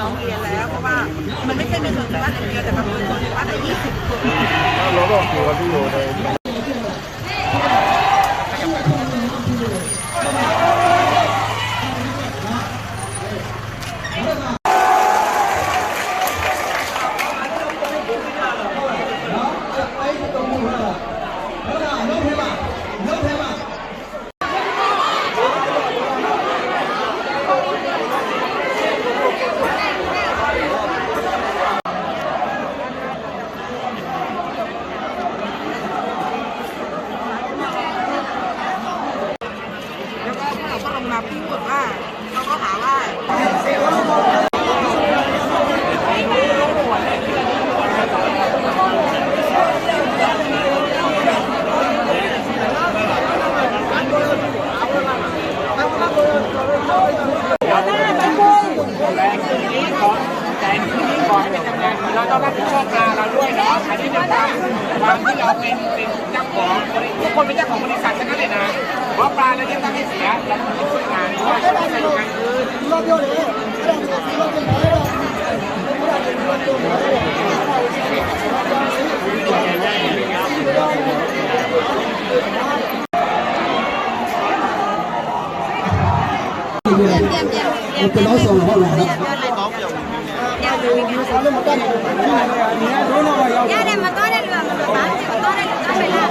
ร้องเรียนแล้วเพราะว่ามันไม่ใช่ในส่วนของวัดอย่างเดียวแต่มันเป็นส่วนของวัดละยี่สิบคนเราต้องอยู่กันที่อยู่ใน แล้วก็พวกเราก็ลงมาพูดว่าเขาก็หาว่า เราต้องรับผิดชอบปลาเราด้วยเนาะอันนี้เป็นความความที่ เป็นเป็นเจ้าของบริทุกคนเป็นเจ้าของบริษัททั้งนั้นเลยนะเพราปลาเราจะต้องให้เสียเราต้องช่วยงานด้วยช่วยงานคืน เป็นร้อยส่งห้อ ရတယ်မတော်တဲ့လူကမတော်ပါဘူးမတော်တဲ့လူကပဲလား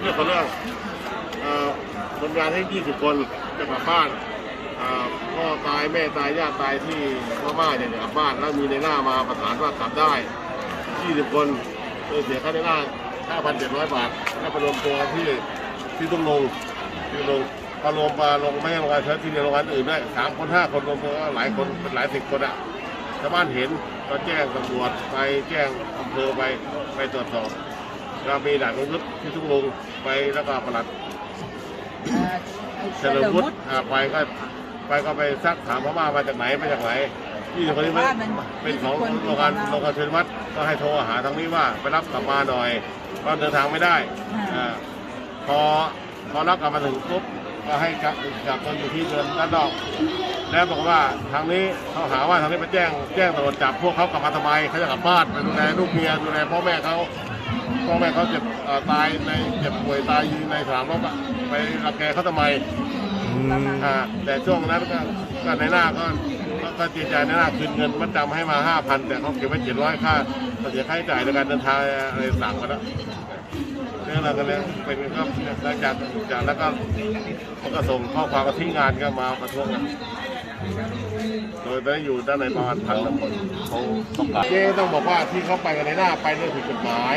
เรื่องของเรื่องคนงานให้ 20 คนจะกลับบ้านพ่อตายแม่ตายญาติตายที่พ่อม่าเนี่ยกลับบ้านแล้วมีในหน้ามาประสานว่ากลับได้ 20 คนโดยเสียค่าในหน้า 5,700 บาทแล้วไปรวมตัวที่ที่ตุ้งลงที่ตุ้งลงพอรวมมาลงไม่ใช่โรงงานเชื้อที่ในโรงงานอื่นได้วยสามคนห้าคนรวมตัวก็หลายคนเป็นหลายสิบคนอะชาวบ้านเห็นก็แจ้งตำรวจไปแจ้งอำเภอไปไปตรวจสอบ เรามีด่านนุษย์ที่ทุ่งลงไปแล้วก็ประหลัดเฉลิมวุฒิอ่าไปก็ไปก็ไปซักถามพม่ามาจากไหนมาจากไหนที่คนนี้เป็นของโรงงานโรงงานเชิญวัดก็ให้โทรหาทางนี้ว่าไปรับกลับมาหน่อยก็เดินทางไม่ได้อ่าพอพอรับกลับมาถึงปุ๊บก็ให้กลับกลับมาอยู่ที่เดินด้านนอก แล้วบอกว่าทางนี้เขาหาว่าทางนี้ไปแจ้งแจ้งตำรวจจับพวกเขากลับมาทำไมเขาจะกลับบ้านไปดูแลลูกเมียดูแลพ่อแม่เขา พ่อแม่เขาเจ็บเอ่อตายในเจ็บป่วยตายอยู่ในสนามรบอะไปรังแกเขาทำไมอ่าแต่ช่วงนั้นก็ก็ในหน้าก็ก็ก็จีใจในหน้าคืนเงินมัดจำให้มาห้าพันแต่เขาเก็บไว้เจ็ดร้อยค่าเสียค่าใช้จ่ายในการเดินทางอะไรต่างกันแล้วเรื่องอะไรกันเลยเป็นก็หลังจากจากแล้วก็เขาก็ส่งข้อความมาที่งานก็มาประท้วงกันโดยได้อยู่ด้านในประมาณพันละคนเขาต้องการเจ๊ต้องบอกว่าที่เขาไปกันในหน้าไปเรื่องผิดกฎหมาย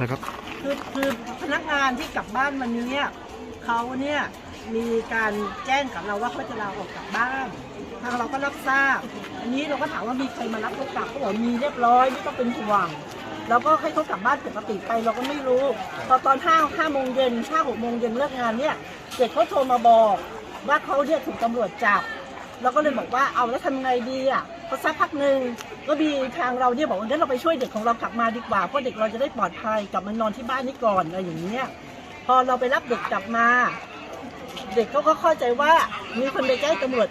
ว่าเพราะว่าเคยได้ไฟเองานที่กลับบ้านวันนี้เนี่ยเขาเนี่ยมีการแจ้งกับเราว่าเขาจะลาออกจากบ้านทางเราก็รับทราบ อันนี้เราก็ถามว่ามีใครมารับเขากลับเขาบอกมีเรียบร้อยไม่ต้องเป็นห่วงแล้วก็ให้เขากลับบ้านปกติไปเราก็ไม่รู้ พอตอนห้าห้าโมงเย็นห้าหกโมงเย็นเลิกงานเนี่ยเด็กเขาโทรมาบอกว่าเขาเนี่ยถูกตำรวจจับ เราก็เลยบอกว่าเอาแล้วทำไงดีอะพอสักพักหนึ่งก็มีทางเราเนี่ยบอกว่างั้นเราไปช่วยเด็กของเรากลับมาดีกว่าเพราะเด็กเราจะได้ปลอดภัยกลับมานอนที่บ้านนี้ก่อนอะไรอย่างเงี้ยพอเราไปรับเด็กกลับมา เด็กเขาก็เข้าใจว่ามีคนไปแจ้งตำรวจ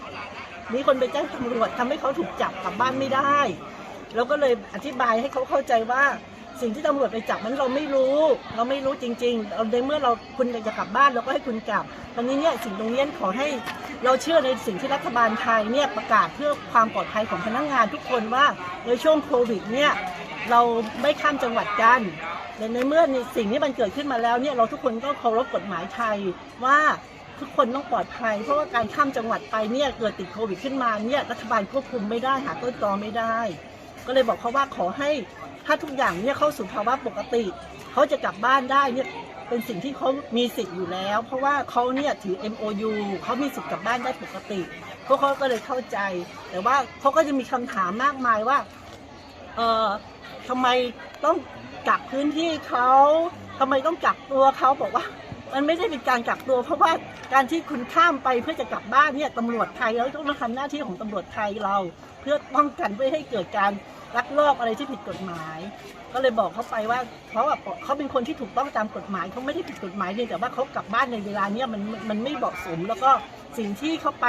มีคนไปแจ้งตำรวจทำให้เขาถูกจับกลับบ้านไม่ได้ แล้วก็เลยอธิบายให้เขาเข้าใจว่า สิ่งที่ตำรวจไปจับมันเราไม่รู้ เราไม่รู้จริงๆเราในเมื่อเราคุณจะกลับบ้านเราก็ให้คุณกลับตอนนี้เนี่ยสิ่งตรงนี้ขอให้เราเชื่อในสิ่งที่รัฐบาลไทยเนี่ยประกาศเพื่อความปลอดภัยของพนักงานทุกคนว่าในช่วงโควิดเนี่ยเราไม่ข้ามจังหวัดกันแต่ในเมื่อในสิ่งที่มันเกิดขึ้นมาแล้วเนี่ยเราทุกคนก็เคารพกฎหมายไทยว่าทุกคนต้องปลอดภัย เพราะว่าการข้ามจังหวัดไปเนี่ยเกิดติดโควิดขึ้นมาเนี่ยรัฐบาลควบคุมไม่ได้หาต้นตอไม่ได้ ก็เลยบอกเขาว่าขอให้ ถ้าทุกอย่างเนี่ยเข้าสู่ภาวะปกติเขาจะกลับบ้านได้เนี่ยเป็นสิ่งที่เขามีสิทธิ์อยู่แล้ว เพราะว่าเขาเนี่ยถือ MOU เขามีสิทธิ์กลับบ้านได้ปกติพวกเขาก็เลยเข้าใจ แต่ว่าเขาก็จะมีคำถามมากมายว่าเอ่อทำไมต้องกักพื้นที่เขาทำไมต้องกักตัวเขาบอกว่า มันไม่ได้เป็นการกักตัว เพราะว่าการที่คุณข้ามไปเพื่อจะกลับบ้านเนี่ยตำรวจไทยเราต้องมาทำหน้าที่ของตำรวจไทยเรา เพื่อป้องกันไม่ให้เกิดการ ลักลอบอะไรที่ผิดกฎหมาย ก็เลยบอกเขาไปว่าเพราะว่าเขาเป็นคนที่ถูกต้องตามกฎหมายเขาไม่ได้ผิดกฎหมายเพียงแต่ว่าเขากลับบ้านในเวลาเนี้ยมันมันไม่เหมาะสม แล้วก็สิ่งที่เขาไป